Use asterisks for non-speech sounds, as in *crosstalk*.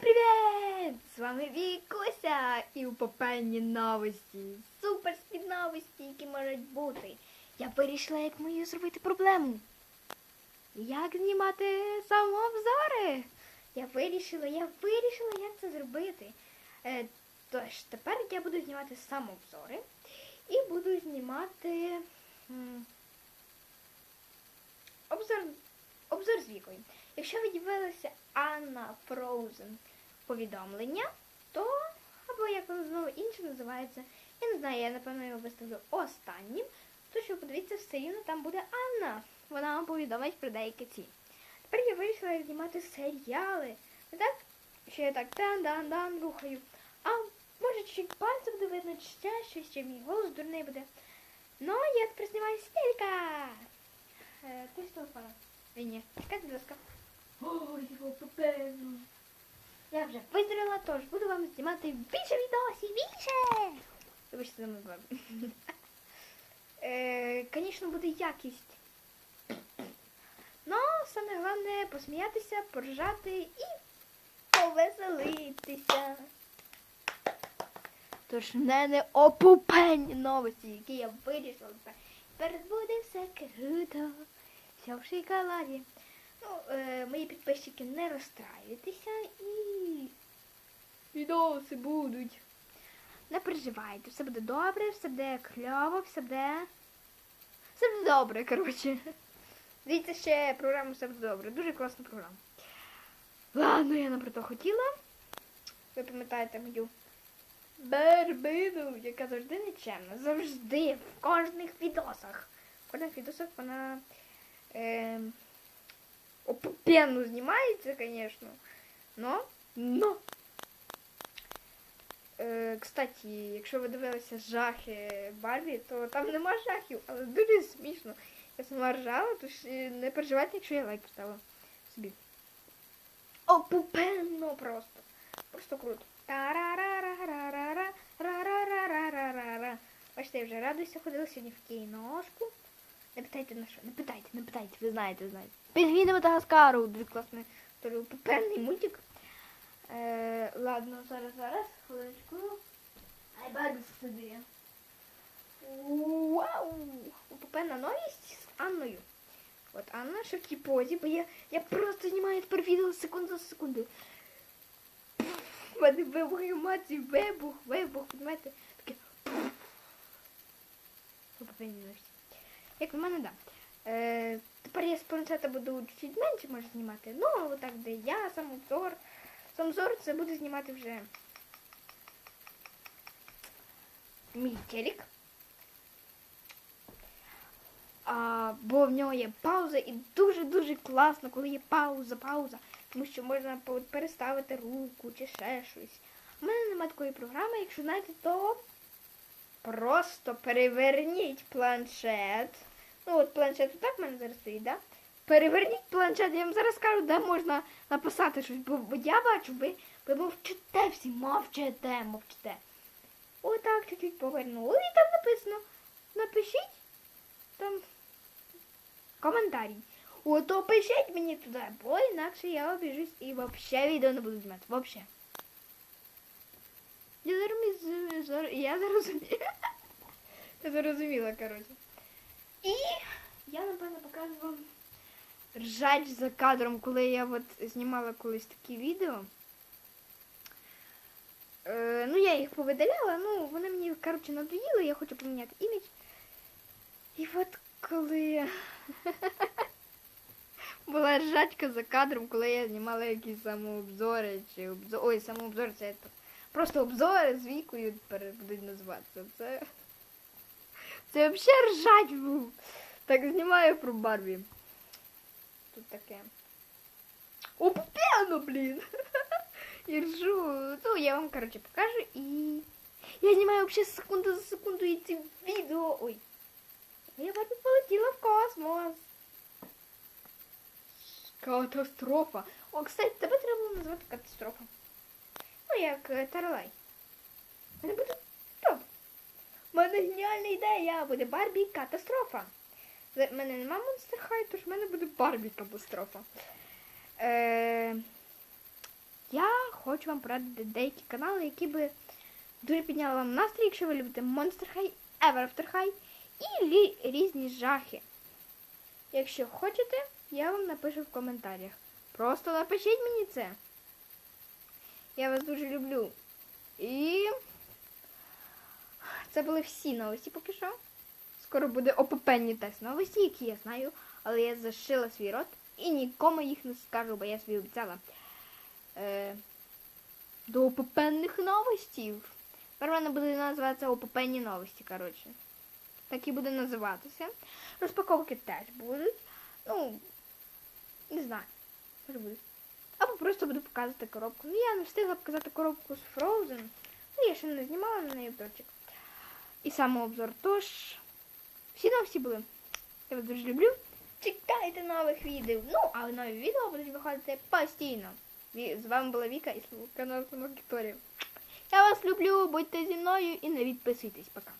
привіт! З вами Вікуся і у попенні новості. Супер спід новості, які можуть бути. Я вирішила, як мою зробити проблему. Як знімати самообзори? Я вирішила, я вирішила, як це зробити. Е, тож, тепер я буду знімати самообзори і буду знімати м, обзор, обзор з вікою. Якщо ви дивилися Анна Фроузен повідомлення, то або як воно знову інше називається, я не знаю, я напевно його виставлю останнім. То що подивіться, все рівно там буде Анна. Вона вам повідомить про деякі ці. Тепер я вирішила знімати серіали. Не так, що я так дан-дан-дан рухаю. А може чуть пальцем буде видно, чи ще щось, чи мій голос дурний буде. Ну, я тепер знімаю стілька. Е, ти з телефона. Ні, ні. Чекайте, будь ласка. Ой, його попевно. Я вже виздоровіла, тож буду вам знімати більше відосів, більше! Вибачте за. *laughs* Е, Звісно, буде якість. Ну, саме головне посміятися, поржати і повеселитися. Тож в мене опупенні новості, які я вирішила. Тепер буде все круто. В шоколаді. Ну, е, мої підписчики не розстраюйтеся і відоси будуть. Не переживайте, все буде добре, все буде кльово, все буде. Все буде добре, коротше. Дивіться ще програму все буде добре. Дуже класна програма. Ладно, я не про то хотіла. Ви пам'ятаєте мою Бербину, яка завжди нечемна. Завжди, в кожних відосах. В кожних відосах вона е, опупенно знімається, звісно. Но, но. Е, кстати, якщо ви дивилися жахи Барбі, то там нема жахів, але дуже смішно. Я сама ржала, тож е, не переживайте, якщо я лайк поставила собі. Опупенно просто. Просто круто. Бачите, я вже радуюся, ходила сьогодні в кіношку. Не питайте на що, не питайте, не питайте, ви знаєте, знаєте. Пінгвіни Мадагаскару, дуже класний, дуже попевний мультик. Е, ладно, зараз, зараз, хвилиночку. Ай, Барбі сюди. Вау! Попевна новість з Анною. От Анна ще в тій бо я, я просто знімаю тепер відео секунду за секунду. У мене вибух емоцій, вибух, вибух, розумієте? Таке. Попевні новості. Як в мене, так. Да. Е, тепер я з планшета буду чуть менше може знімати. Ну, отак, де я, сам обзор. Сам обзор це буду знімати вже мій телек. А, бо в нього є пауза і дуже-дуже класно, коли є пауза, пауза. Тому що можна переставити руку чи ще щось. У мене немає такої програми, якщо знаєте, то просто переверніть планшет. Ну от планшет так в мене зараз стоїть, да? Переверніть планшет, я вам зараз скажу, де можна написати щось, бо, я бачу, ви, ви мовчите всі, мовчите, мовчите. Отак чуть-чуть повернули і там написано. Напишіть там коментарій. Ото пишіть мені туди, бо інакше я обіжусь і взагалі відео не буду знімати. Вообще. Я зрозуміла, я зрозуміла. *laughs* Я зрозуміла, коротше. І я, напевно, покажу вам ржач за кадром, коли я от знімала колись такі відео. Е, ну, я їх повидаляла, ну, вони мені, коротше, надоїли, я хочу поміняти імідж. І от коли *laughs* була ржачка за кадром, коли я знімала якісь самообзори чи обзор. Ой, самообзор це то- просто обзори з вікою будуть називатися. Це. Це взагалі ржач був. Так знімаю про Барбі. Тут таке. О, п'яно, блін! І ржу. Ну, я вам, коротше, покажу і. Я знімаю взагалі секунду за секунду і ці відео. Ой. Я Барбі полетіла в космос. Катастрофа. О, кстати, тебе треба було назвати катастрофа. Ну, як е, Тарлай. У мене буде топ. У мене геніальна ідея. Буде Барбі катастрофа. В мене нема Monster High, тож в мене буде Барбі катастрофа. Е, я хочу вам порадити деякі канали, які би дуже підняли вам настрій, якщо ви любите Monster High, Ever After High і різні жахи. Якщо хочете, я вам напишу в коментарях. Просто напишіть мені це. Я вас дуже люблю. І це були всі новості поки що. Скоро буде опепенні тест новості, які я знаю, але я зашила свій рот і нікому їх не скажу, бо я собі обіцяла. Е, до опепенних новостів. Мене буде називатися опепенні новості, коротше. Так і буде називатися. Розпаковки теж будуть. Ну, не знаю. Або просто буду показувати коробку. Ну, я не встигла показати коробку з Frozen. Ну, я ще не знімала на неї обзорчик. І самообзор. Тож, всі на всі були. Я вас дуже люблю. Чекайте нових відео. Ну, а нові відео будуть виходити постійно. З вами була Віка і канал Самок Вікторія. Я вас люблю, будьте зі мною і не відписуйтесь. Пока.